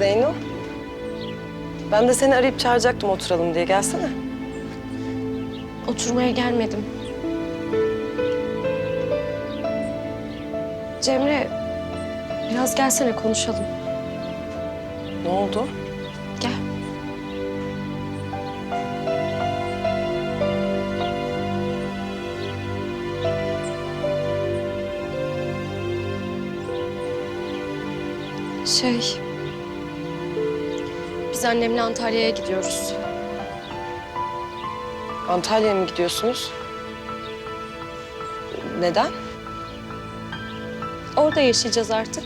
Zeyno. Ben de seni arayıp çağıracaktım oturalım diye. Gelsene. Oturmaya gelmedim. Cemre, biraz gelsene konuşalım. Ne oldu? Gel. Şey... Biz annemle Antalya'ya gidiyoruz. Antalya'ya mı gidiyorsunuz? Neden? Orada yaşayacağız artık.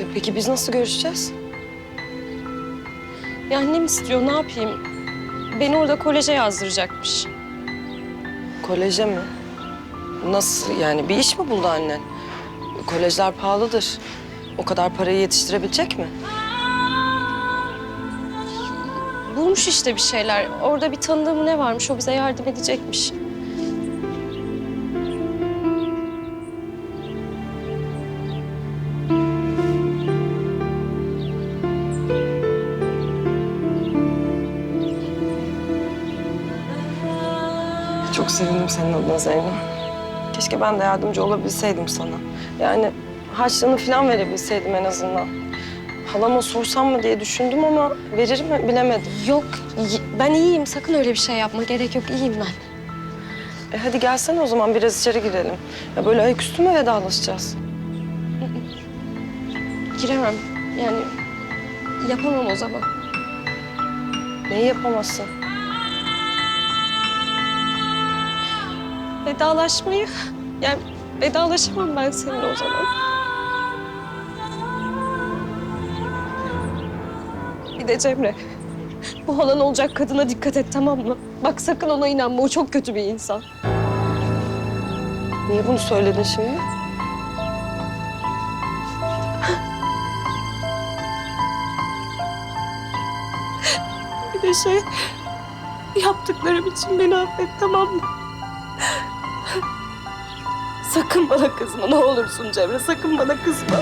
E, peki biz nasıl görüşeceğiz? Ya annem istiyor, ne yapayım? Beni orada koleje yazdıracakmış. Koleje mi? Nasıl yani? Bir iş mi buldu annen? Kolejler pahalıdır. O kadar parayı yetiştirebilecek mi? Bulmuş işte bir şeyler. Orada bir tanıdığım ne varmış, o bize yardım edecekmiş. Çok sevindim senin adına Zeyno. Keşke ben de yardımcı olabilseydim sana. Yani harçlığını falan verebilseydim en azından. Halama sorsam mı diye düşündüm ama verir mi bilemedim. Yok, ben iyiyim. Sakın öyle bir şey yapma. Gerek yok, iyiyim ben. E hadi gelsene o zaman biraz içeri girelim. Ya böyle ayaküstü mü vedalaşacağız? Giremem. Yani yapamam o zaman. Neyi yapamazsın? Vedalaşmayı. Yani vedalaşamam ben seninle o zaman. De Cemre. Bu halan olacak kadına dikkat et tamam mı? Bak sakın ona inanma. O çok kötü bir insan. Niye bunu söyledin şimdi? Bir de şey... Yaptıklarım için beni affet tamam mı? Sakın bana kızma ne olursun Cemre. Sakın bana kızma.